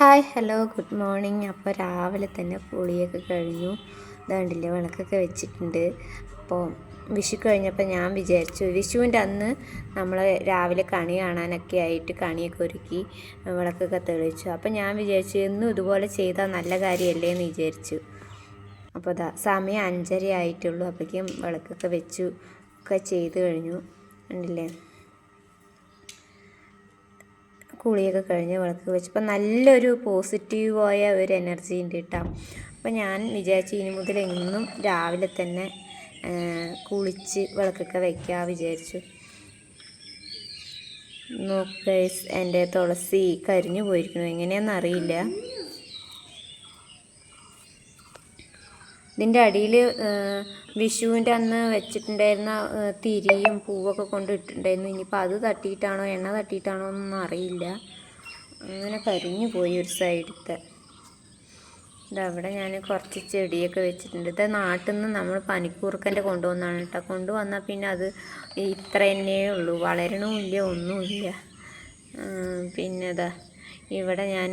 Hi hello good morning. അപ്പോൾ രാവിലെ തന്നെ കുളിയൊക്കെ കഴിഞ്ഞു. ഇതാണ്ടില്ലേ വിളക്കൊക്കെ വെച്ചിട്ടുണ്ട്. അപ്പോൾ വിഷു കഴിഞ്ഞപ്പോൾ ഞാൻ വിചാരിച്ചു വിഷുവിന്റെ അന്ന് നമ്മൾ രാവിലെ കണി കാണാനൊക്കെ ആയിട്ട് കണിയൊക്കെ ഒരുക്കി വിളക്കൊക്കെ തെളിച്ചു അപ്പോൾ ഞാൻ വിചാരിച്ചു എന്നും ഇതുപോലെ ചെയ്താൽ നല്ല കാര്യമല്ലേ? എന്ന് വിചാരിച്ചു. അപ്പോൾ അതാ സമയം അഞ്ചര ആയിട്ടുള്ളൂ അപ്പോഴേക്കും വിളക്കൊക്കെ വെച്ചു ഒക്കെ ചെയ്ത് കഴിഞ്ഞു. കണ്ടില്ലേ? കുളിയൊക്കെ കഴിഞ്ഞ് വിളക്ക് വെച്ചപ്പോൾ നല്ലൊരു പോസിറ്റീവായ ഒരു എനർജി ഉണ്ട് കേട്ടോ. അപ്പോൾ ഞാൻ വിചാരിച്ചു ഇനി മുതൽ എന്നും രാവിലെ തന്നെ കുളിച്ച് വിളക്കൊക്കെ വയ്ക്കാൻ വിചാരിച്ചു. നോക്കേസ് എന്റെ തുളസി കരിഞ്ഞു പോയിരിക്കുന്നു. എങ്ങനെയാണെന്ന് ഇതിന്റെ അടിയിൽ വിഷുവിന്റെ അന്ന് വെച്ചിട്ടുണ്ടായിരുന്ന തിരിയും പൂവൊക്കെ കൊണ്ട് ഇട്ടിട്ടുണ്ടായിരുന്നു ഇനിയിപ്പോൾ അത് തട്ടിയിട്ടാണോ എണ്ണ തട്ടിയിട്ടാണോ എന്നൊന്നും അറിയില്ല. അങ്ങനെ കരിഞ്ഞു പോയി ഒരു സൈഡത്തെ. ഇതവിടെ ഞാൻ കുറച്ച് ചെടിയൊക്കെ വെച്ചിട്ടുണ്ട്. ഇത് നാട്ടിൽ നിന്ന് നമ്മൾ പനിക്കൂർക്കന്റെ കൊണ്ടുവന്നാണ് കേട്ടോ. കൊണ്ടുവന്നാൽ പിന്നെ അത് ഇത്ര തന്നെയേ ഉള്ളൂ. വളരണമില്ല ഒന്നുമില്ല. പിന്നെ ഇതാ ഇവിടെ ഞാൻ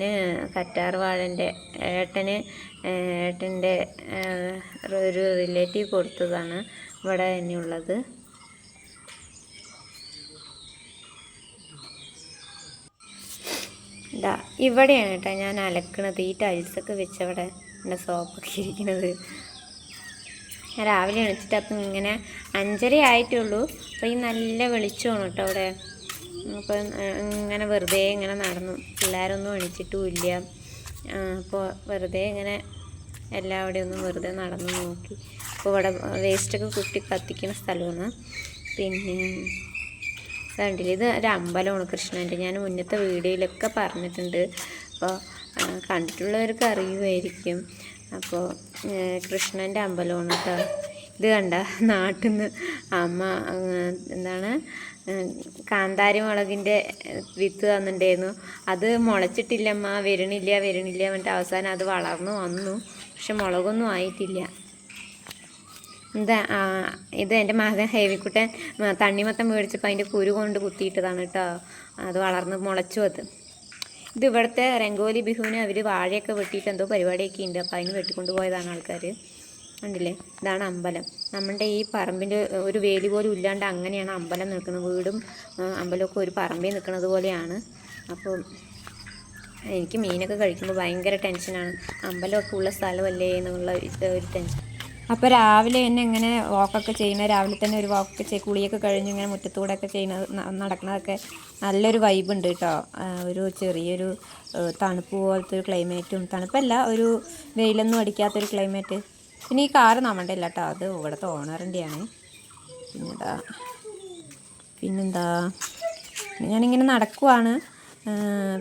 കറ്റാർ വാഴന്റെ ഏട്ടന് ഏട്ടന്റെ ഒരു റിലേറ്റീവ് കൊടുത്തതാണ് ഇവിടെ തന്നെയുള്ളത്. ഇതാ ഇവിടെയാണ് കേട്ടോ ഞാൻ അലക്കണത്. ഈ ടൈൽസൊക്കെ വെച്ചവിടെ എന്റെ സോപ്പൊക്കെ ഇരിക്കുന്നത് രാവിലെ എണീച്ചിട്ട് അപ്പം ഇങ്ങനെ അഞ്ചര ആയിട്ടുള്ളൂ അപ്പോൾ ഈ നല്ല വെളിച്ചമാണ് കേട്ടോ അവിടെ. അപ്പം ഇങ്ങനെ വെറുതെ ഇങ്ങനെ നടന്നു. പിള്ളേരൊന്നും എണീച്ചിട്ടുമില്ല. അപ്പോൾ വെറുതെ ഇങ്ങനെ എല്ലാവിടെ ഒന്നും വെറുതെ നടന്നു നോക്കി. അപ്പോൾ ഇവിടെ വേസ്റ്റൊക്കെ കുട്ടി കത്തിക്കുന്ന സ്ഥലമാണ്. പിന്നെ കണ്ടില്ല ഇത് ഒരു അമ്പലമാണ് കൃഷ്ണന്റെ. ഞാൻ മുന്നത്തെ വീഡിയോയിലൊക്കെ പറഞ്ഞിട്ടുണ്ട്. അപ്പോൾ കണ്ടിട്ടുള്ളവർക്ക് അറിയുമായിരിക്കും. അപ്പോൾ കൃഷ്ണന്റെ അമ്പലമാണ് കേട്ടോ. ഇത് കണ്ട നാട്ടിൽ നിന്ന് അമ്മ എന്താണ് കാന്താരി മുളകിന്റെ വിത്ത് തന്നിട്ടുണ്ടായിരുന്നു. അത് മുളച്ചിട്ടില്ലമ്മ വരണില്ല വരണില്ല എന്നിട്ട് അവസാനം അത് വളർന്നു വന്നു. പക്ഷെ മുളകൊന്നും ആയിട്ടില്ല. എന്താ ഇത് എന്റെ മകൻ ഹേവിക്കുട്ടൻ തണ്ണിമത്തം മേടിച്ചപ്പോൾ അതിന്റെ കുരു കൊണ്ട് കുത്തിയിട്ടതാണ് കേട്ടോ. അത് വളർന്ന് മുളച്ചു അത്. ഇത് ഇവിടുത്തെ രംഗോലി ബിഹുവിന് അവർ വാഴയൊക്കെ വെട്ടിയിട്ട് എന്തോ പരിപാടിയൊക്കെ ഉണ്ട്. അപ്പോൾ അതിന് വെട്ടിക്കൊണ്ട് പോയതാണ് ആൾക്കാർ കണ്ടില്ലേ ഇതാണ് അമ്പലം. നമ്മുടെ ഈ പറമ്പിന്റെ ഒരു വേലി പോലും ഇല്ലാണ്ട് അങ്ങനെയാണ് അമ്പലം നിൽക്കുന്നത്. വീടും അമ്പലമൊക്കെ ഒരു പറമ്പിൽ നിൽക്കുന്നത് പോലെയാണ്. അപ്പോൾ എനിക്ക് മീനൊക്കെ കഴിക്കുമ്പോൾ ഭയങ്കര ടെൻഷനാണ്. അമ്പലമൊക്കെ ഉള്ള സ്ഥലമല്ലേ എന്നുള്ള ഒരു ടെൻഷൻ. അപ്പോൾ രാവിലെ തന്നെ ഇങ്ങനെ വാക്കൊക്കെ ചെയ്യുന്ന രാവിലെ തന്നെ ഒരു വാക്കൊക്കെ ചെയ്ത് കുളിയൊക്കെ കഴിഞ്ഞ് ഇങ്ങനെ മുറ്റത്തൂടെ ഒക്കെ ചെയ്യുന്നത് നടക്കുന്നതൊക്കെ നല്ലൊരു വൈബ് ഉണ്ട് കേട്ടോ. ഒരു ചെറിയൊരു തണുപ്പ് പോലത്തെ ഒരു ക്ലൈമറ്റും തണുപ്പല്ല ഒരു വെയിലൊന്നും അടിക്കാത്തൊരു ക്ലൈമറ്റ് പിന്നെ ഈ കാറ് നമ്മുടെ ഇല്ല കേട്ടോ അത് ഇവിടുത്തെ ഓണറിന്റെയാണ് പിന്നെന്താ? പിന്നെന്താ? പിന്നെ ഞാനിങ്ങനെ നടക്കുവാണ്.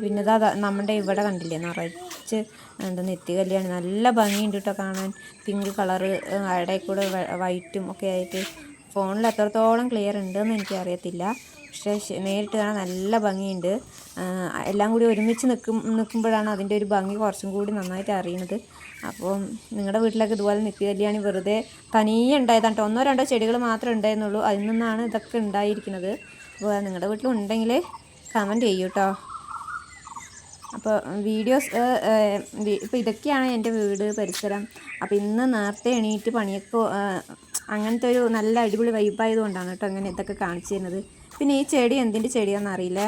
പിന്നെ ഇതാ നമ്മുടെ ഇവിടെ കണ്ടില്ലേ? നിറച്ച് എന്താ നെത്തി കല്യാണം. നല്ല ഭംഗിയുണ്ട് കേട്ടോ കാണാൻ. പിങ്ക് കളറ് അവിടെ കൂടെ വൈറ്റും ഒക്കെ ആയിട്ട്. ഫോണിൽ എത്രത്തോളം ക്ലിയർ ഉണ്ടെന്ന് എനിക്കറിയത്തില്ല. പക്ഷേ നേരിട്ട് കാണാൻ നല്ല ഭംഗിയുണ്ട്. എല്ലാം കൂടി ഒരുമിച്ച് നിൽക്കും നിൽക്കുമ്പോഴാണ് അതിന്റെ ഒരു ഭംഗി കുറച്ചും കൂടി നന്നായിട്ട് അറിയുന്നത്. അപ്പോൾ നിങ്ങളുടെ വീട്ടിലൊക്കെ ഇതുപോലെ നിത്യ കല്യാണി വെറുതെ തനിയെ ഉണ്ടായതാണ് കേട്ടോ ഒന്നോ രണ്ടോ ചെടികൾ മാത്രമേ ഉണ്ടായിരുന്നുള്ളൂ അതിൽ നിന്നാണ് ഇതൊക്കെ ഉണ്ടായിരിക്കുന്നത് അപ്പോൾ നിങ്ങളുടെ വീട്ടിലുണ്ടെങ്കിൽ കമന്റ് ചെയ്യൂ കേട്ടോ അപ്പോൾ വീഡിയോസ് ഇപ്പോൾ ഇതൊക്കെയാണ് എന്റെ വീട് പരിസരം. അപ്പോൾ ഇന്ന് നേരത്തെ എണീറ്റ് പണിയൊക്കെ അങ്ങനത്തെ ഒരു നല്ല അടിപൊളി വൈബായതുകൊണ്ടാണ് കേട്ടോ അങ്ങനെ ഇതൊക്കെ കാണിച്ചു തരുന്നത്. പിന്നെ ഈ ചെടി എന്തിന്റെ ചെടിയാണെന്ന് അറിയില്ല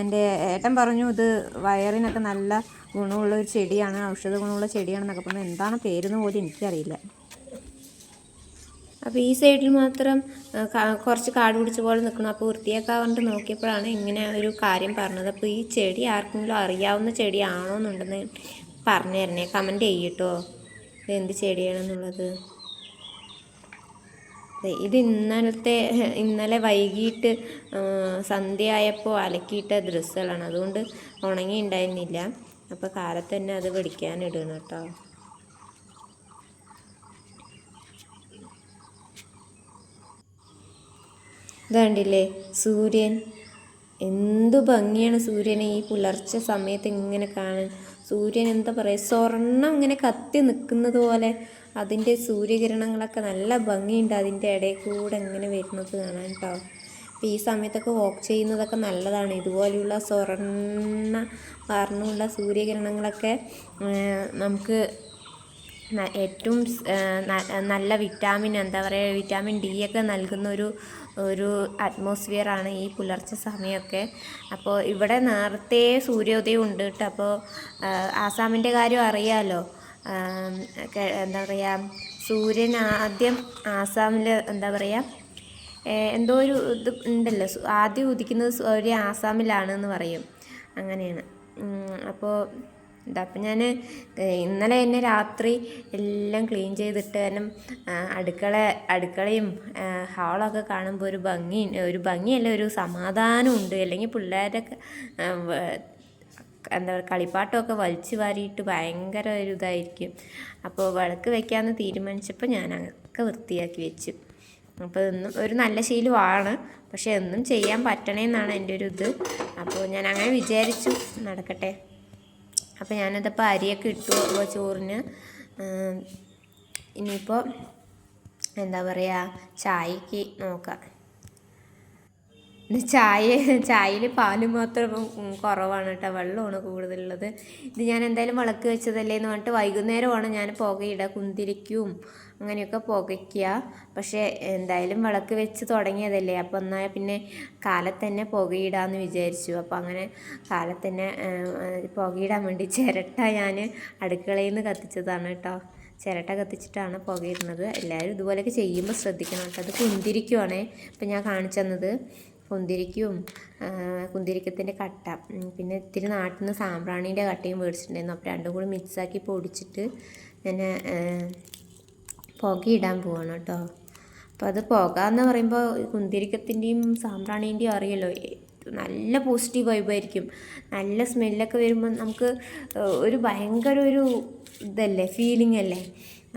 എന്റെ ഏട്ടൻ പറഞ്ഞു ഇത് വയറിനൊക്കെ നല്ല ഗുണമുള്ള ഒരു ചെടിയാണ് ഔഷധ ഗുണമുള്ള ചെടിയാണെന്നൊക്കെ പറഞ്ഞു എന്താണ് പേരെന്ന് പോലും എനിക്കറിയില്ല. അപ്പോൾ ഈ സൈഡിൽ മാത്രം കുറച്ച് കാട് പിടിച്ച പോലെ നിൽക്കണം അപ്പോൾ വൃത്തിയാക്കാണ്ട് നോക്കിയപ്പോഴാണ് ഇങ്ങനെ ഒരു കാര്യം പറഞ്ഞത്. അപ്പോൾ ഈ ചെടി ആർക്കെങ്കിലും അറിയാവുന്ന ചെടിയാണോ എന്നുണ്ടെന്ന് പറഞ്ഞു തരണേ. കമന്റ് ചെയ്യട്ടോ ഇത് എന്ത് ചെടിയാണെന്നുള്ളത്. ഇത് ഇന്നലത്തെ ഇന്നലെ വൈകിട്ട് സന്ധ്യയായപ്പോൾ അലക്കിയിട്ട ഡ്രസ്സുകളാണ് അതുകൊണ്ട് ഉണങ്ങി ഉണ്ടായിരുന്നില്ല അപ്പോൾ കാലത്ത് അത് പിടിക്കാനിടണം കേട്ടോ. ഇതാണ്ടില്ലേ സൂര്യൻ? എന്തു ഭംഗിയാണ് സൂര്യനെ ഈ പുലർച്ചെ സമയത്ത് ഇങ്ങനെ കാണാൻ. സൂര്യൻ എന്താ പറയുക സ്വർണം ഇങ്ങനെ കത്തി നിൽക്കുന്നത് പോലെ അതിന്റെ സൂര്യകിരണങ്ങളൊക്കെ നല്ല ഭംഗിയുണ്ട് അതിന്റെ ഇടയിൽ കൂടെ ഇങ്ങനെ വരുന്നത് കാണാൻ കേട്ടോ. അപ്പോൾ ഈ സമയത്തൊക്കെ വോക്ക് ചെയ്യുന്നതൊക്കെ നല്ലതാണ്. ഇതുപോലെയുള്ള സ്വർണ വർണമുള്ള സൂര്യകിരണങ്ങളൊക്കെ നമുക്ക് ഏറ്റവും നല്ല വിറ്റാമിൻ എന്താ പറയുക വിറ്റാമിൻ ഡി ഒക്കെ നൽകുന്ന ഒരു ഒരു അറ്റ്മോസ്ഫിയറാണ് ഈ പുലർച്ചെ സമയമൊക്കെ. അപ്പോൾ ഇവിടെ നേരത്തെ സൂര്യോദയം ഉണ്ട് കേട്ടോ. അപ്പോൾ ആസാമിന്റെ കാര്യം അറിയാമല്ലോ എന്താ പറയുക സൂര്യൻ ആദ്യം ആസാമിൽ എന്താ പറയുക എന്തോ ഒരു ഇത് ഉണ്ടല്ലോ. ആദ്യം ഉദിക്കുന്നത് സൂര്യ ആസാമിലാണ് എന്ന് പറയും. അങ്ങനെയാണ്. അപ്പോൾ എന്താ അപ്പം ഞാൻ ഇന്നലെ തന്നെ രാത്രി എല്ലാം ക്ലീൻ ചെയ്തിട്ട് കാരണം അടുക്കള അടുക്കളയും ഹാളൊക്കെ കാണുമ്പോൾ ഒരു ഭംഗി ഒരു ഭംഗിയല്ല ഒരു സമാധാനമുണ്ട്. അല്ലെങ്കിൽ പിള്ളേരൊക്കെ എന്താ പറയുക കളിപ്പാട്ടമൊക്കെ വലിച്ചു വാരിയിട്ട് ഭയങ്കര ഒരു ഇതായിരിക്കും. അപ്പോൾ വിളക്ക് വെക്കാമെന്ന് തീരുമാനിച്ചപ്പോൾ ഞാൻ വൃത്തിയാക്കി വെച്ചു. അപ്പോൾ എന്നും ഒരു നല്ല ശീലമാണ്. പക്ഷേ എന്നും ചെയ്യാൻ പറ്റണേന്നാണ് എന്റെ ഒരു ഇത്. അപ്പോൾ ഞാൻ അങ്ങനെ വിചാരിച്ചു നടക്കട്ടെ. അപ്പോൾ ഞാനതിപ്പോൾ അരിയൊക്കെ ഇട്ടു അപ്പോൾ ചോറിന്. ഇനിയിപ്പോൾ എന്താ പറയുക ചായക്ക് നോക്കാം. ചായ ചായയിൽ പാൽ മാത്രം കുറവാണ് കേട്ടോ. വെള്ളമാണ് കൂടുതലുള്ളത്. ഇത് ഞാൻ എന്തായാലും വിളക്ക് വെച്ചതല്ലേ എന്ന് പറഞ്ഞിട്ട് വൈകുന്നേരമാണ് ഞാൻ പുകയിട കുന്തിരിക്കും അങ്ങനെയൊക്കെ പുകയ്ക്കുക. പക്ഷേ എന്തായാലും വിളക്ക് വെച്ച് തുടങ്ങിയതല്ലേ. അപ്പോൾ എന്നാൽ പിന്നെ കാലത്തന്നെ പുകയിടാമെന്ന് വിചാരിച്ചു. അപ്പോൾ അങ്ങനെ കാലത്തന്നെ പുകയിടാൻ വേണ്ടി ചിരട്ട ഞാൻ അടുക്കളയിൽ നിന്ന് കത്തിച്ചതാണ് കേട്ടോ. ചിരട്ട കത്തിച്ചിട്ടാണ് പുകയിടുന്നത്. എല്ലാവരും ഇതുപോലെയൊക്കെ ചെയ്യുമ്പോൾ ശ്രദ്ധിക്കണം കേട്ടോ. അത് കുന്തിരിക്കുവാണേ. ഇപ്പം ഞാൻ കാണിച്ചു തന്നത് കുന്തിരിക്കും കുന്തിരിക്കത്തിന്റെ കട്ട. പിന്നെ ഇത്തിരി നാട്ടിൽ നിന്ന് സാമ്പ്രാണീന്റെ കട്ടയും മേടിച്ചിട്ടുണ്ടായിരുന്നു. അപ്പോൾ രണ്ടും കൂടി മിക്സാക്കി പൊടിച്ചിട്ട് ഞാൻ പുകയിടാൻ പോവാണ് കേട്ടോ. അപ്പോൾ അത് പുക എന്ന് പറയുമ്പോൾ കുന്തിരിക്കത്തിന്റെയും സാമ്പ്രാണീന്റെയും അറിയല്ലോ നല്ല പോസിറ്റീവ് വൈബായിരിക്കും നല്ല സ്മെല്ലൊക്കെ വരുമ്പോൾ നമുക്ക് ഒരു ഭയങ്കര ഒരു ഇതല്ലേ ഫീലിംഗ് അല്ലേ.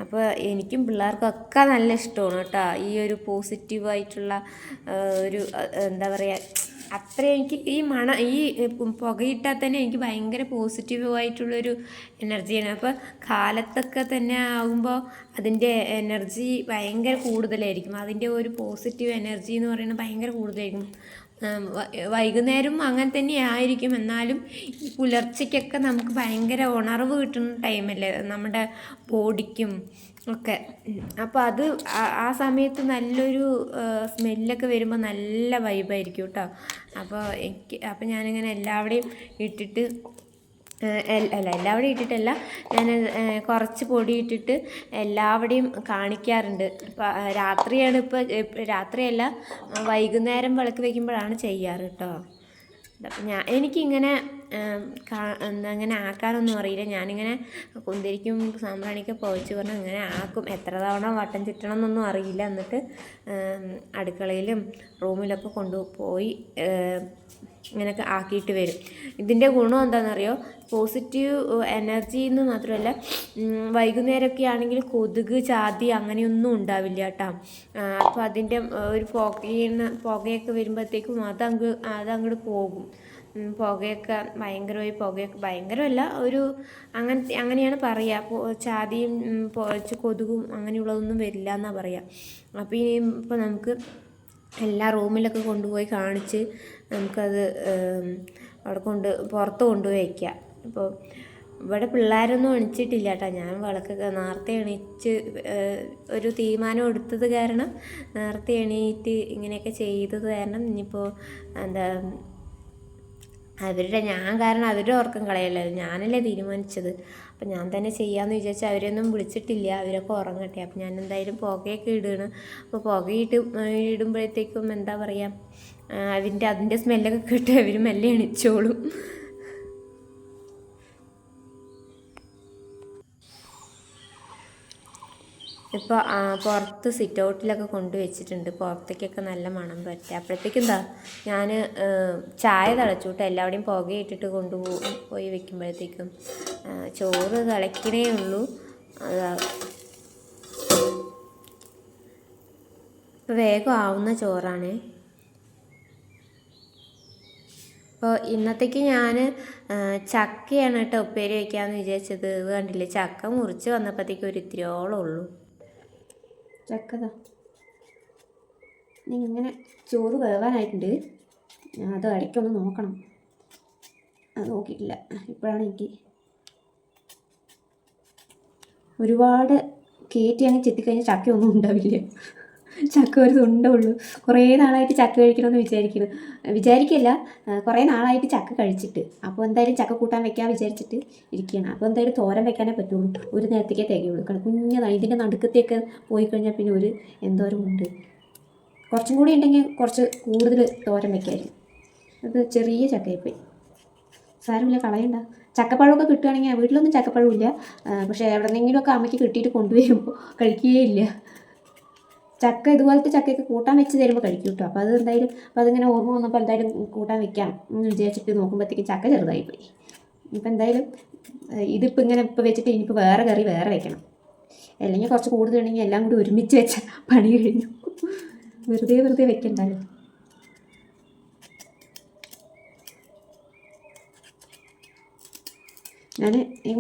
അപ്പോൾ എനിക്കും പിള്ളേർക്കൊക്കെ നല്ല ഇഷ്ടമാണ് കേട്ടോ. ഈ ഒരു പോസിറ്റീവായിട്ടുള്ള ഒരു എന്താ പറയുക അത്ര എനിക്ക് ഈ മണ ഈ പുകയിട്ടാൽ തന്നെ എനിക്ക് ഭയങ്കര പോസിറ്റീവായിട്ടുള്ളൊരു എനർജിയാണ് അപ്പോൾ കാലത്തൊക്കെ തന്നെ ആകുമ്പോൾ അതിന്റെ എനർജി ഭയങ്കര കൂടുതലായിരിക്കും. അതിന്റെ ഒരു പോസിറ്റീവ് എനർജി എന്ന് പറയുന്നത് ഭയങ്കര കൂടുതലായിരിക്കും. വൈകുന്നേരം അങ്ങനെ തന്നെ ആയിരിക്കും. എന്നാലും ഈ പുലർച്ചയ്ക്കൊക്കെ നമുക്ക് ഭയങ്കര ഉണർവ് കിട്ടുന്ന ടൈമല്ലേ നമ്മുടെ ബോഡിക്കും ഒക്കെ. അപ്പോൾ അത് ആ- സമയത്ത് നല്ലൊരു സ്മെല്ലൊക്കെ വരുമ്പോൾ നല്ല വൈബായിരിക്കും കേട്ടോ അപ്പോൾ എനിക്ക് അപ്പോൾ ഞാനിങ്ങനെ എല്ലാവിടെയും ഇട്ടിട്ട് അല്ല എല്ലാവിടെയും ഇട്ടിട്ടല്ല ഞാൻ കുറച്ച് പൊടി ഇട്ടിട്ട് എല്ലാവിടെയും കാണിക്കാറുണ്ട്. രാത്രിയാണ് ഇപ്പോൾ രാത്രിയല്ല വൈകുന്നേരം വിളക്ക് വയ്ക്കുമ്പോഴാണ് ചെയ്യാറ് കേട്ടോ ഞാൻ എനിക്കിങ്ങനെ എന്താ അങ്ങനെ ആക്കാനൊന്നും അറിയില്ല. ഞാനിങ്ങനെ കുന്തിരിക്കും സാമ്പ്രാണിക്ക് പോയിച്ച് പറഞ്ഞാൽ അങ്ങനെ ആക്കും. എത്ര തവണ വട്ടം ചുറ്റണം എന്നൊന്നും അറിയില്ല. എന്നിട്ട് അടുക്കളയിലും റൂമിലൊക്കെ കൊണ്ടുപോയി ഇങ്ങനെയൊക്കെ ആക്കിയിട്ട് വരും. ഇതിന്റെ ഗുണം എന്താണെന്നറിയോ? പോസിറ്റീവ് എനർജി എന്ന് മാത്രമല്ല വൈകുന്നേരമൊക്കെ ആണെങ്കിൽ കൊതുക് ചാതി അങ്ങനെയൊന്നും ഉണ്ടാവില്ല കേട്ടോ. അപ്പോൾ അതിന്റെ ഒരു പുകയെന്ന് പുകയൊക്കെ വരുമ്പോഴത്തേക്കും അത് അങ്ങ് അത് അതങ്ങോട്ട് പോകും. പുകയൊക്കെ ഭയങ്കരമായി പുകയൊക്കെ ഭയങ്കരമല്ല ഒരു അങ്ങനത്തെ അങ്ങനെയാണ് പറയുക. അപ്പോൾ ചാതിയും കൊതുകും അങ്ങനെയുള്ളതൊന്നും വരില്ല എന്നാണ് പറയുക. അപ്പോൾ ഇനി ഇപ്പോൾ നമുക്ക് എല്ലാ റൂമിലൊക്കെ കൊണ്ടുപോയി കാണിച്ച് നമുക്കത് അവിടെ കൊണ്ട് പുറത്ത് കൊണ്ടുപോയി വയ്ക്കാം അപ്പോൾ ഇവിടെ പിള്ളേരൊന്നും എണിച്ചിട്ടില്ല കേട്ടോ. ഞാൻ വിളക്കൊക്കെ നേരത്തെ എണീച്ച് ഒരു തീരുമാനം എടുത്തത് കാരണം നേരത്തെ എണീറ്റ് ഇങ്ങനെയൊക്കെ ചെയ്തത് കാരണം ഇനിയിപ്പോൾ എന്താ അവരുടെ ഞാൻ കാരണം അവരുടെ ഉറക്കം കളയല്ലോ. ഞാനല്ലേ തീരുമാനിച്ചത്. അപ്പം ഞാൻ തന്നെ ചെയ്യാമെന്ന് വിചാരിച്ച് അവരൊന്നും വിളിച്ചിട്ടില്ല അവരൊക്കെ ഉറങ്ങട്ടെ. അപ്പം ഞാൻ എന്തായാലും പുകയൊക്കെ ഇടുകയാണ്. അപ്പോൾ പുകയിട്ട് ഇടുമ്പോഴത്തേക്കും എന്താ പറയുക അതിന്റെ അതിന്റെ സ്മെല്ലൊക്കെ കിട്ടി. അവർ മെല്ലെ എണിച്ചോളും. ഇപ്പോൾ പുറത്ത് സിറ്റ് ഔട്ടിലൊക്കെ കൊണ്ടുവച്ചിട്ടുണ്ട് പുറത്തേക്കൊക്കെ നല്ല മണം പറ്റുക അപ്പോഴത്തേക്കും എന്താ ഞാൻ ചായ തിളച്ചുവിട്ട് എല്ലാവിടെയും പുകയിട്ടിട്ട് കൊണ്ടുപോകും പോയി വെക്കുമ്പോഴത്തേക്കും ചോറ് തിളയ്ക്കണേ ഉള്ളൂ. അതാ ഇപ്പോൾ വേഗം ആവുന്ന ചോറാണ്. അപ്പോൾ ഇന്നത്തേക്ക് ഞാൻ ചക്കയാണ് കേട്ടോ ഉപ്പേരി വയ്ക്കാമെന്ന് വിചാരിച്ചത്. കണ്ടില്ലേ? ചക്ക മുറിച്ച് വന്നപ്പോഴത്തേക്ക് ഒരു ഇത്തിരിയോളം ഉള്ളൂ. ചക്കതാ. ഇങ്ങനെ ചോറ് വേവാനായിട്ടുണ്ട്. അത് ഇടയ്ക്കൊന്ന് നോക്കണം. അത് നോക്കിയിട്ടില്ല. ഇപ്പോഴാണ് എനിക്ക് ഒരുപാട് കയറ്റി അങ്ങ് ചെത്തിക്കഴിഞ്ഞാൽ ചക്കയൊന്നും ഉണ്ടാവില്ല. ചക്ക ഒരു തുണ്ടേ ഉള്ളൂ. കുറേ നാളായിട്ട് ചക്ക കഴിക്കണമെന്ന് വിചാരിക്കുന്നു. വിചാരിക്കില്ല കുറേ നാളായിട്ട് ചക്ക കഴിച്ചിട്ട്. അപ്പോൾ എന്തായാലും ചക്ക കൂട്ടാൻ വെക്കാൻ വിചാരിച്ചിട്ട് ഇരിക്കുകയാണ്. അപ്പോൾ എന്തായാലും തോരൻ വെക്കാനേ പറ്റുള്ളൂ. ഒരു നേരത്തേക്കേ തികയുള്ളൂ. കാരണം കുഞ്ഞതാണ് ഇതിന്റെ നടുക്കത്തേക്ക് പോയി കഴിഞ്ഞാൽ പിന്നെ ഒരു എന്തോരം ഉണ്ട്. കുറച്ചും കൂടി ഉണ്ടെങ്കിൽ കുറച്ച് കൂടുതൽ തോരൻ വെക്കായിരുന്നു. അത് ചെറിയ ചക്കയായിപ്പോയി. സാരമില്ല കളയണ്ട. ചക്കപ്പഴമൊക്കെ കിട്ടുകയാണെങ്കിൽ വീട്ടിലൊന്നും ചക്കപ്പഴമില്ല. പക്ഷേ എവിടെന്നെങ്കിലുമൊക്കെ അമ്മയ്ക്ക് കിട്ടിയിട്ട് കൊണ്ടുവരുമ്പോൾ കഴിക്കുകയില്ല ചക്ക ഇതുപോലത്തെ ചക്കയൊക്കെ കൂട്ടാൻ വെച്ച് തരുമ്പോൾ കഴിക്കും കേട്ടോ അപ്പോൾ അത് എന്തായാലും അപ്പോൾ അതിങ്ങനെ ഓർമ്മ വന്നപ്പോൾ എന്തായാലും കൂട്ടാൻ വെക്കാം എന്ന് വിചാരിച്ചിട്ട് നോക്കുമ്പോഴത്തേക്കും ചക്ക ചെറുതായി പോയി. ഇപ്പം എന്തായാലും ഇതിപ്പോൾ ഇങ്ങനെ ഇപ്പോൾ വെച്ചിട്ട് ഇനിയിപ്പോൾ വേറെ കറി വേറെ വെക്കണം. അല്ലെങ്കിൽ കുറച്ച് കൂടുതലുണ്ടെങ്കിൽ എല്ലാം കൂടി ഒരുമിച്ച് വെച്ച പണി കഴിഞ്ഞു. വെറുതെ വെറുതെ വെക്കണ്ടല്ലോ. ഞാൻ ഈ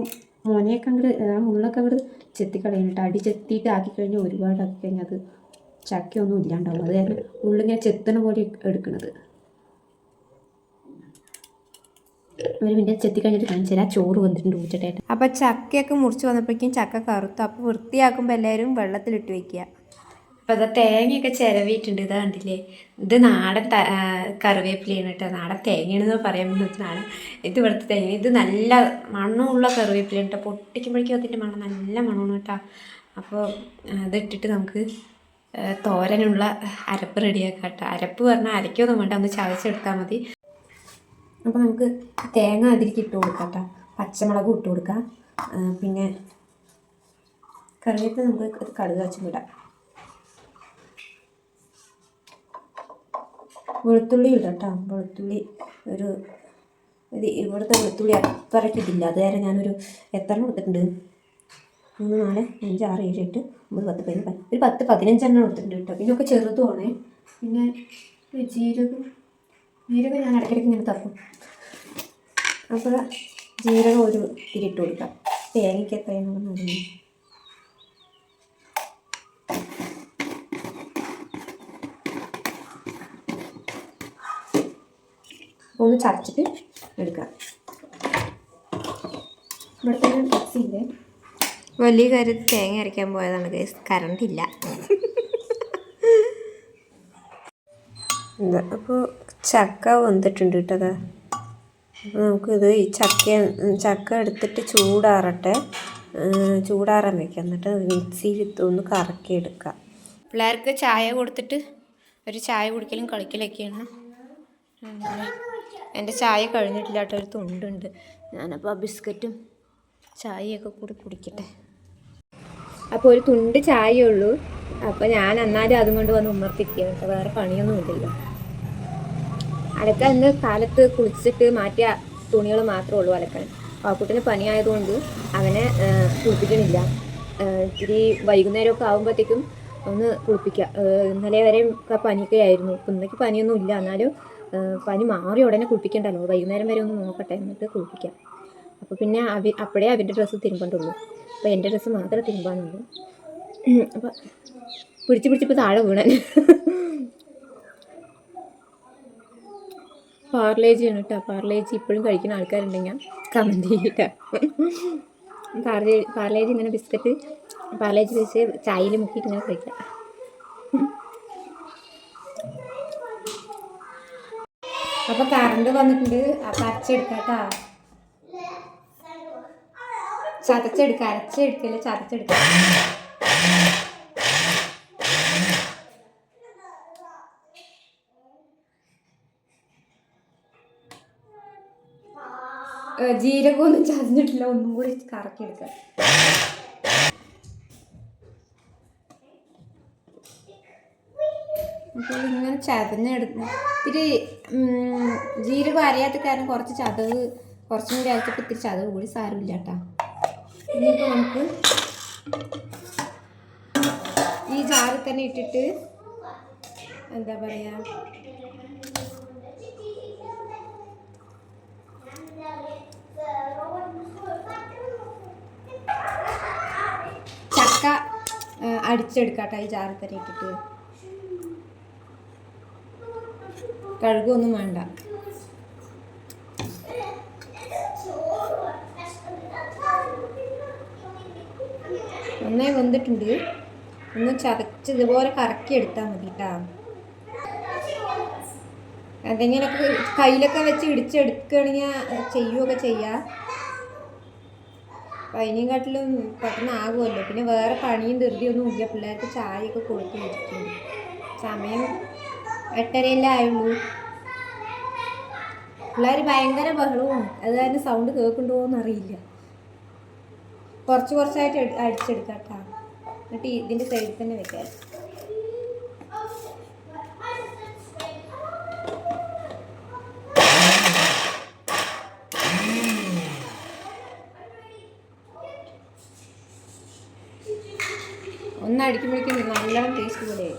മോനെയൊക്കെ അങ്ങോട്ട് ആ മുള്ളൊക്കെ അങ്ങോട്ട് ചെത്തിക്കളയുന്നുണ്ട് അടി ചെത്തിയിട്ട് ആക്കി കഴിഞ്ഞാൽ ഒരുപാട് ആക്കി കഴിഞ്ഞാൽ അത് ചക്കയൊന്നും ഇല്ലാണ്ടാവും. അതായത് ഉള്ളിങ്ങനെ ചെത്തണ പോലെ എടുക്കുന്നത് ഒരു മിനിറ്റ് ചെത്തി കഴിഞ്ഞിട്ട് കാണിച്ചു തരാം. ചോറ് വന്നിട്ടുണ്ട് ഊച്ചട്ടായിട്ട് അപ്പോൾ ചക്കയൊക്കെ മുറിച്ച് വന്നപ്പോഴേക്കും ചക്ക കറുത്തു. അപ്പോൾ വൃത്തിയാക്കുമ്പോൾ എല്ലാവരും വെള്ളത്തിലിട്ട് വെക്കുക. അപ്പോൾ അത് തേങ്ങയൊക്കെ ചിരവിയിട്ടുണ്ട്. ഇത് കണ്ടില്ലേ? ഇത് നാടൻ കറിവേപ്പിലയാണ് കേട്ടോ. നാടൻ തേങ്ങയാണെന്ന് പറയാൻ പറ്റുന്ന നാടൻ. ഇത് ഇവിടുത്തെ തേങ്ങ. ഇത് നല്ല മണമുള്ള കറിവേപ്പിലയാണ് കേട്ടോ. പൊട്ടിക്കുമ്പോഴേക്കും അതിന്റെ മണം നല്ല മണമാണ് കേട്ടോ. അപ്പോൾ അതിട്ടിട്ട് നമുക്ക് തോരനുള്ള അരപ്പ് റെഡിയാക്കാം കേട്ടോ. അരപ്പ് പറഞ്ഞാൽ അരയ്ക്കൊന്നും വേണ്ട ഒന്ന് ചതച്ചെടുത്താൽ മതി. അപ്പോൾ നമുക്ക് തേങ്ങ അതിലേക്ക് ഇട്ട് കൊടുക്കാം കേട്ടോ. പച്ചമുളകും ഇട്ട് കൊടുക്കാം. പിന്നെ കറിവേപ്പില നമുക്ക് കടുക് വച്ചും വിടാം വെളുത്തുള്ളി ഇടാം കേട്ടോ. വെളുത്തുള്ളി ഒരു ഇവിടുത്തെ വെളുത്തുള്ളി അത്രയ്ക്ക് ഇതില്ല. അത് വരെ ഞാനൊരു എത്ര എണ്ണം എടുത്തിട്ടുണ്ട്? മൂന്ന് നാല് അഞ്ച് ആറ് ഏഴ് എട്ട് ഒമ്പത് പത്ത് പതിനൊന്ന് ഒരു പത്ത് പതിനഞ്ചെണ്ണം എടുത്തിട്ടുണ്ട് കേട്ടോ. പിന്നെ ഒക്കെ ചെറുതുമാണേ. പിന്നെ ജീരകം ജീരകം ഞാൻ ഇടയ്ക്കിടയ്ക്ക് ഇങ്ങനെ തപ്പും. അപ്പോൾ ജീരകം ഒരു ഇരിട്ട് കൊടുക്കാം. തേങ്ങയ്ക്ക് എത്രയാണെന്ന് അറിയാം ഒന്ന് ചതച്ചിട്ട് എടുക്കാം. ഇവിടെ തന്നെ മിക്സി ഇല്ലേ വലിയ കാര്യം തേങ്ങ അരയ്ക്കാൻ പോയതാണ് ഗൈസ് കറണ്ട് ഇല്ല. എന്താ? അപ്പോൾ ചക്ക വന്നിട്ടുണ്ട് കേട്ടത് അപ്പോൾ നമുക്കിത് ഈ ചക്ക ചക്ക എടുത്തിട്ട് ചൂടാറട്ടെ. ചൂടാറാൻ വെക്കാം. എന്നിട്ട് മിക്സിയിൽ ഇട്ടൊന്ന് കറക്കി എടുക്കാം പിള്ളേർക്ക് ചായ കൊടുത്തിട്ട് ഒരു ചായ കുടിക്കലും കളിക്കലൊക്കെയാണ്. എന്റെ ചായ കഴിഞ്ഞിട്ടില്ലാട്ടൊരു തുണ്ടുണ്ട്. ഞാനപ്പോൾ ആ ബിസ്ക്കറ്റും ചായയൊക്കെ കൂടി കുടിക്കട്ടെ. അപ്പോൾ ഒരു തുണ്ട് ചായയേ ഉള്ളൂ. അപ്പോൾ ഞാൻ എന്നാലും അതും കൊണ്ട് വന്ന് ഉമ്മർപ്പിക്കുക കേട്ടോ വേറെ പണിയൊന്നും ഇല്ലല്ലോ. അലക്കാൻ ഇന്ന് കാലത്ത് കുളിച്ചിട്ട് മാറ്റിയ തുണികൾ മാത്രമേ ഉള്ളൂ അലക്കാൻ. പാക്കുട്ടിന് പനിയായതുകൊണ്ട് അവനെ കുളിപ്പിക്കണില്ല. ഇത്തിരി വൈകുന്നേരമൊക്കെ ആകുമ്പോഴത്തേക്കും ഒന്ന് കുളിപ്പിക്കുക ഇന്നലെ വരെ ഒക്കെ പനിയൊക്കെ ആയിരുന്നു. ഇന്നേക്ക് പനിയൊന്നും ഇല്ല. എന്നാലും പനി മാറി ഉടനെ കുളിപ്പിക്കണ്ടല്ലോ. വൈകുന്നേരം വരെ ഒന്ന് നോക്കട്ടെ. എന്നിട്ട് കുളിപ്പിക്കാം. അപ്പോൾ പിന്നെ അവ അപ്പോഴേ അവന്റെ ഡ്രസ്സ് തിരുമ്പണ്ടുള്ളൂ. അപ്പോൾ എന്റെ ഡ്രസ്സ് മാത്രമേ തിരുമ്പാനുള്ളൂ. അപ്പോൾ പിടിച്ച് പിടിച്ചിപ്പോൾ താഴെ വീണൻ. പാർലേജിയാണ് കേട്ടോ. പാർലേജി ഇപ്പോഴും കഴിക്കുന്ന ആൾക്കാരുണ്ടെങ്കിൽ കമന്റ് ചെയ്യട്ടോ. പാർലേജ് പാർലേജി ഇങ്ങനെ ബിസ്ക്കറ്റ് പാർലേജി വെച്ച് ചായയിൽ മുക്കിയിട്ട് ഇങ്ങനെ കഴിക്കാം. അപ്പോൾ കറണ്ട് വന്നിട്ടുണ്ട്. അപ്പം അച്ചെടുക്കാം കേട്ടോ. ചതച്ചെടുക്കാം അരച്ചെടുക്കല്ല ചതച്ചെടുക്ക. ഏഹ് ജീരകമൊന്നും ചതഞ്ഞിട്ടില്ല ഒന്നും കൂടി കറക്കിയെടുക്കാം. അപ്പോൾ ഇങ്ങനെ ചതഞ്ഞെടുക്കും. ഇത്തിരി ജീരകം അറിയാത്ത കാരണം കുറച്ച് ചതവ് കുറച്ചും കൂടി അരച്ചപ്പോൾ ഇത്തിരി ചതവ് കൂടി സാരമില്ല കേട്ടോ ഇനിയിപ്പോൾ നമുക്ക് ഈ ജാറിൽ തന്നെ ഇട്ടിട്ട് എന്താ പറയുക ചക്ക അടിച്ചെടുക്കാട്ടെ ഈ ജാറിൽ തന്നെ ഇട്ടിട്ട്. കഴുകൊന്നും വേണ്ട. വെന്തിട്ടുണ്ട് ഒന്ന് ചതച്ച് ഇതുപോലെ കറക്കി എടുത്താൽ മതി കേട്ടോ എന്തെങ്കിലുമൊക്കെ കയ്യിലൊക്കെ വെച്ച് ഇടിച്ചെടുക്കുകയാണെങ്കിൽ ചെയ്യുകയൊക്കെ ചെയ്യാം. അപ്പം അതിനെയും കാട്ടിലും പെട്ടെന്ന് ആകുമല്ലോ. പിന്നെ വേറെ പണിയും ധൃതിയൊന്നും ഇല്ല. പിള്ളേർക്ക് ചായയൊക്കെ കൊടുത്ത് വെച്ചിട്ടുണ്ട്. സമയം എട്ടരയല്ലേ ആയുള്ളൂ. പിള്ളേർ ഭയങ്കര ബഹളവും. അത് സൗണ്ട് കേൾക്കുന്നുണ്ടോ എന്നറിയില്ല കുറച്ച് കുറച്ചായിട്ട് അടിച്ചെടുക്കാം കേട്ടോ എന്നിട്ട് ഇതിന്റെ സൈഡിൽ തന്നെ വെക്കാം. ഒന്ന് അടിക്കുമ്പോഴേക്കും നല്ലോണം ടേസ്റ്റ് പോലെ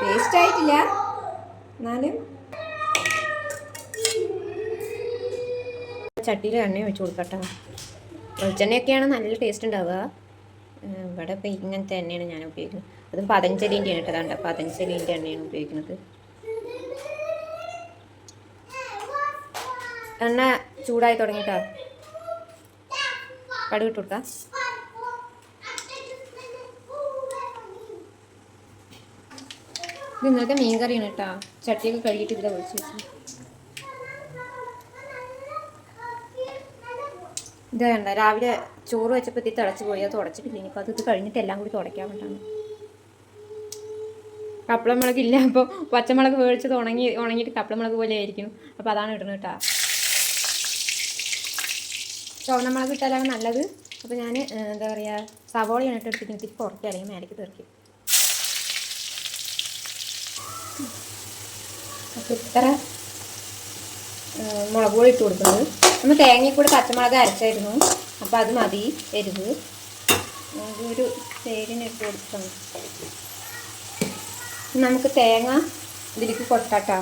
ടേസ്റ്റ് ആയിട്ടില്ല എന്നാലും ചട്ടിയിൽ എണ്ണ ഒഴിച്ച് കൊടുക്കട്ടോ. വെളിച്ചെണ്ണയൊക്കെയാണ് നല്ല ടേസ്റ്റ് ഉണ്ടാവുക. ഇവിടെ ഇപ്പം ഇങ്ങനത്തെ എണ്ണയാണ് ഞാൻ ഉപയോഗിക്കുന്നത്. അതും പതഞ്ചലീന്റെ ആണ് കേട്ടോ പതഞ്ചലീന്റെ എണ്ണയാണ് ഉപയോഗിക്കുന്നത്. എണ്ണ ചൂടായി തുടങ്ങിയിട്ടോ കടുകിട്ട് കൊടുക്കാം. ഇത് ഇന്നത്തെ മീൻ കറിയാണ് കേട്ടോ. ചട്ടിയൊക്കെ കഴുകിയിട്ട് ഇതിലെ ഒഴിച്ച് വെച്ചു. ഇത് വേണ്ട രാവിലെ ചോറ് വെച്ചപ്പോൾ ഇത് തിളച്ച് പോയി അത് തുടച്ചിട്ടില്ല ഇനിയിപ്പോൾ അത് ഇത് കഴിഞ്ഞിട്ട് എല്ലാം കൂടി തുടയ്ക്കാൻ വേണ്ടാണ് കപ്പളമുളക് ഇല്ല അപ്പോൾ പച്ചമുളക് വേടിച്ചത് ഉണങ്ങി ഉണങ്ങിയിട്ട് കപ്പളമുളക് പോലെ ആയിരിക്കും. അപ്പോൾ അതാണ് ഇടുന്നത് കേട്ടോ ചുവന്നമുളക് ഇട്ടാലാണ് നല്ലത്. അപ്പോൾ ഞാൻ എന്താ പറയുക സവോളയാണ് ഇട്ട് എടുത്തിട്ട് ഇത്തിരി കുറയ്ക്കുക അല്ലെങ്കിൽ മേലേക്ക് തീർക്കും അപ്പോൾ ഇത്ര മുളക് പൊടി ഇട്ട് കൊടുക്കുന്നത്. നമ്മൾ തേങ്ങയിൽ കൂടെ പച്ചമുളക് അരച്ചായിരുന്നു. അപ്പോൾ അത് മതി എരിവ്. ഒരു തേരിന് ഇട്ട് കൊടുക്കണം നമുക്ക് തേങ്ങ ഇതിലേക്ക് കൊട്ടാട്ടോ.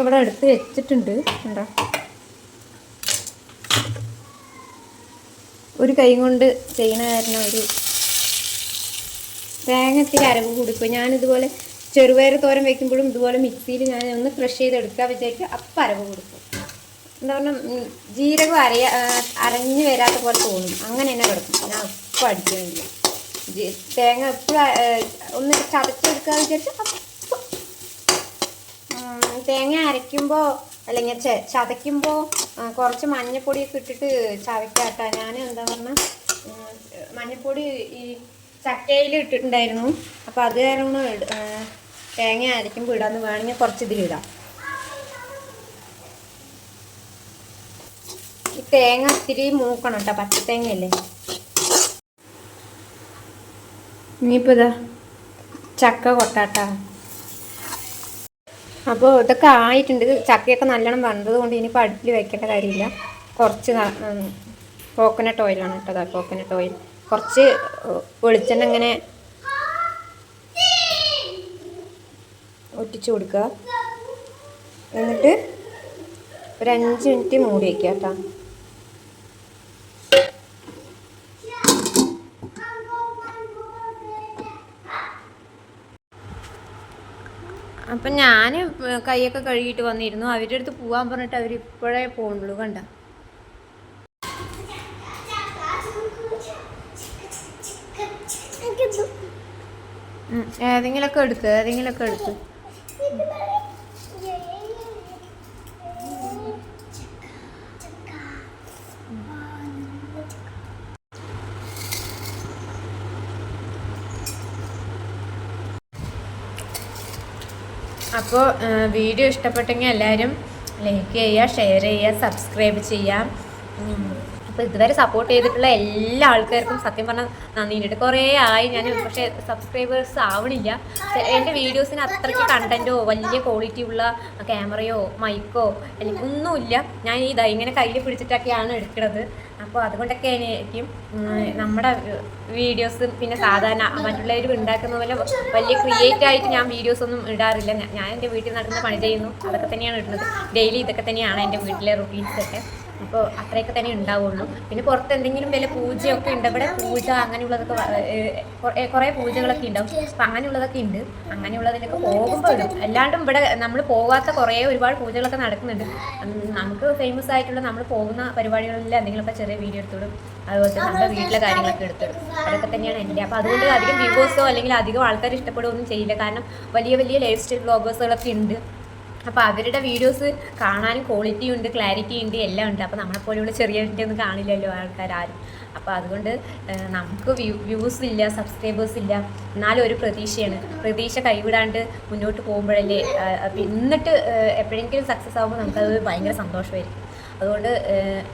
ഇവിടെ എടുത്ത് വെച്ചിട്ടുണ്ട് ഉണ്ടോ ഒരു കൈ കൊണ്ട് ചെയ്യണ കാരണം ഒരു തേങ്ങ ഇത്തിരി അരവ് കൊടുക്കും ഞാനിതുപോലെ ചെറുപയർ തോരൻ വെക്കുമ്പോഴും ഇതുപോലെ മിക്സിയിൽ ഞാൻ ഒന്ന് ക്രഷ് ചെയ്തെടുക്കുക വിചാരിക്കുക അപ്പം അരവ് കൊടുക്കും. എന്താ പറഞ്ഞാൽ ജീരകം അരയ അരഞ്ഞു വരാത്ത പോലെ തോന്നും. അങ്ങനെ തന്നെ കിടക്കും. ഞാൻ അപ്പം അടിക്കുന്നില്ല തേങ്ങ എപ്പോഴും ഒന്ന് ചതച്ചെടുക്കുക വിചാരിച്ച് അപ്പം തേങ്ങ അരയ്ക്കുമ്പോൾ അല്ലെങ്കിൽ ചെ ചതയ്ക്കുമ്പോൾ കുറച്ച് മഞ്ഞപ്പൊടിയൊക്കെ ഇട്ടിട്ട് ചതയ്ക്കാട്ടോ. ഞാൻ എന്താ പറഞ്ഞാൽ മഞ്ഞപ്പൊടി ഈ ചക്കയിൽ ഇട്ടിട്ടുണ്ടായിരുന്നു. അപ്പോൾ അത് കാരണം തേങ്ങ അരയ്ക്കുമ്പോൾ ഇടാന്ന് വേണമെങ്കിൽ കുറച്ച് ഇതിലിടാം ഈ തേങ്ങ ഇത്തിരി മൂക്കണം കേട്ടോ പച്ച തേങ്ങയല്ലേ ഇനിയിപ്പോൾ ഇതാ ചക്ക കൊട്ടാട്ടാ. അപ്പോൾ ഇതൊക്കെ ആയിട്ടുണ്ട്. ചക്കയൊക്കെ നല്ലോണം വന്നത് കൊണ്ട് ഇനിയിപ്പോൾ അടുപ്പിൽ വെക്കേണ്ട കാര്യമില്ല. കുറച്ച് കോക്കനട്ട് ഓയിലാണ് കേട്ടോ കോക്കനട്ട് ഓയിൽ കുറച്ച് വെളിച്ചെണ്ണ ഇങ്ങനെ ഒറ്റിച്ച് കൊടുക്കുക. എന്നിട്ട് ഒരു അഞ്ച് മിനിറ്റ് മൂടി വയ്ക്കുക കേട്ടോ. അപ്പം ഞാൻ കൈയൊക്കെ കഴുകിയിട്ട് വന്നിരുന്നു. അവരുടെ അടുത്ത് പോകാൻ പറഞ്ഞിട്ട് അവർ ഇപ്പോഴേ പോകുന്നുള്ളൂ കണ്ട? ഏതെങ്കിലുമൊക്കെ എടുത്ത് ഏതെങ്കിലുമൊക്കെ എടുക്ക്. അപ്പോൾ വീഡിയോ ഇഷ്ടപ്പെട്ടെങ്കിൽ എല്ലാവരും ലൈക്ക് ചെയ്യുക ഷെയർ ചെയ്യുക സബ്സ്ക്രൈബ് ചെയ്യാം അപ്പോൾ ഇതുവരെ സപ്പോർട്ട് ചെയ്തിട്ടുള്ള എല്ലാ ആൾക്കാർക്കും സത്യം പറഞ്ഞാൽ നന്ദിയുണ്ട് കുറേ ആയി. ഞാൻ പക്ഷേ സബ്സ്ക്രൈബേഴ്സ് ആവണില്ല. എന്റെ വീഡിയോസിന് അത്രയ്ക്ക് കണ്ടന്റോ വലിയ ക്വാളിറ്റി ഉള്ള ക്യാമറയോ മൈക്കോ അല്ലെങ്കിൽ ഒന്നുമില്ല. ഞാൻ ഇതാ ഇങ്ങനെ കയ്യിൽ പിടിച്ചിട്ടൊക്കെയാണ് എടുക്കുന്നത് അപ്പോൾ അതുകൊണ്ടൊക്കെ ആയിരിക്കും നമ്മുടെ വീഡിയോസ് പിന്നെ സാധാരണ മറ്റുള്ളവർ ഉണ്ടാക്കുന്ന പോലെ വലിയ ക്രിയേറ്റ് ആയിട്ട് ഞാൻ വീഡിയോസ് ഒന്നും ഇടാറില്ല. ഞാൻ എന്റെ വീട്ടിൽ നടന്ന് പണി ചെയ്യുന്നു. അതൊക്കെ തന്നെയാണ് ഇടുന്നത്. ഡെയിലി ഇതൊക്കെ തന്നെയാണ് എന്റെ വീട്ടിലെ റുട്ടീൻസ് ഒക്കെ. അപ്പോൾ അത്രയൊക്കെ തന്നെ ഉണ്ടാവുള്ളൂ. പിന്നെ പുറത്ത് എന്തെങ്കിലും വില പൂജയൊക്കെ ഉണ്ട്. ഇവിടെ പൂജ അങ്ങനെയുള്ളതൊക്കെ കുറേ- പൂജകളൊക്കെ ഉണ്ടാവും. അപ്പം അങ്ങനെയുള്ളതൊക്കെ ഉണ്ട്. അങ്ങനെയുള്ളതിലൊക്കെ പോകുമ്പോൾ അല്ലാണ്ടും ഇവിടെ നമ്മൾ പോകാത്ത കുറേ ഒരുപാട് പൂജകളൊക്കെ നടക്കുന്നുണ്ട്. നമുക്ക് ഫേമസ് ആയിട്ടുള്ള നമ്മൾ പോകുന്ന പരിപാടികളിൽ എന്തെങ്കിലുമൊക്കെ ചെറിയ വീഡിയോ എടുത്തോളും അതുപോലെ തന്നെ നമ്മുടെ വീട്ടിലെ കാര്യങ്ങളൊക്കെ എടുത്തോളും അതൊക്കെ തന്നെയാണ് എന്റെ. അപ്പോൾ അതുകൊണ്ട് അധികം വ്യൂവേഴ്സോ അല്ലെങ്കിൽ അധികം ആൾക്കാർ ഇഷ്ടപ്പെടുകയൊന്നും ചെയ്യില്ല. കാരണം വലിയ വലിയ ലൈഫ് സ്റ്റൈൽ ബ്ലോഗേഴ്സുകളൊക്കെ ഉണ്ട്. അപ്പോൾ അവരുടെ വീഡിയോസ് കാണാനും ക്വാളിറ്റി ഉണ്ട് ക്ലാരിറ്റി ഉണ്ട് എല്ലാം ഉണ്ട്. അപ്പോൾ നമ്മളെപ്പോലെയുള്ള ചെറിയ ഒന്നും കാണില്ലല്ലോ ആൾക്കാർ ആരും. അപ്പോൾ അതുകൊണ്ട് നമുക്ക് വ്യൂ വ്യൂസ് ഇല്ല സബ്സ്ക്രൈബേഴ്സ് ഇല്ല. എന്നാലും ഒരു പ്രതീക്ഷയാണ്. പ്രതീക്ഷ കൈവിടാണ്ട് മുന്നോട്ട് പോകുമ്പോഴല്ലേ എന്നിട്ട് എപ്പോഴെങ്കിലും സക്സസ് ആകുമ്പോൾ നമുക്കത് ഭയങ്കര സന്തോഷമായിരിക്കും. അതുകൊണ്ട്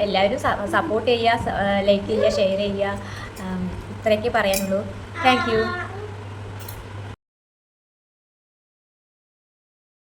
എല്ലാവരും സപ്പോർട്ട് ചെയ്യുക ലൈക്ക് ചെയ്യുക ഷെയർ ചെയ്യുക. ഇത്രയൊക്കെ പറയാനുള്ളൂ. താങ്ക്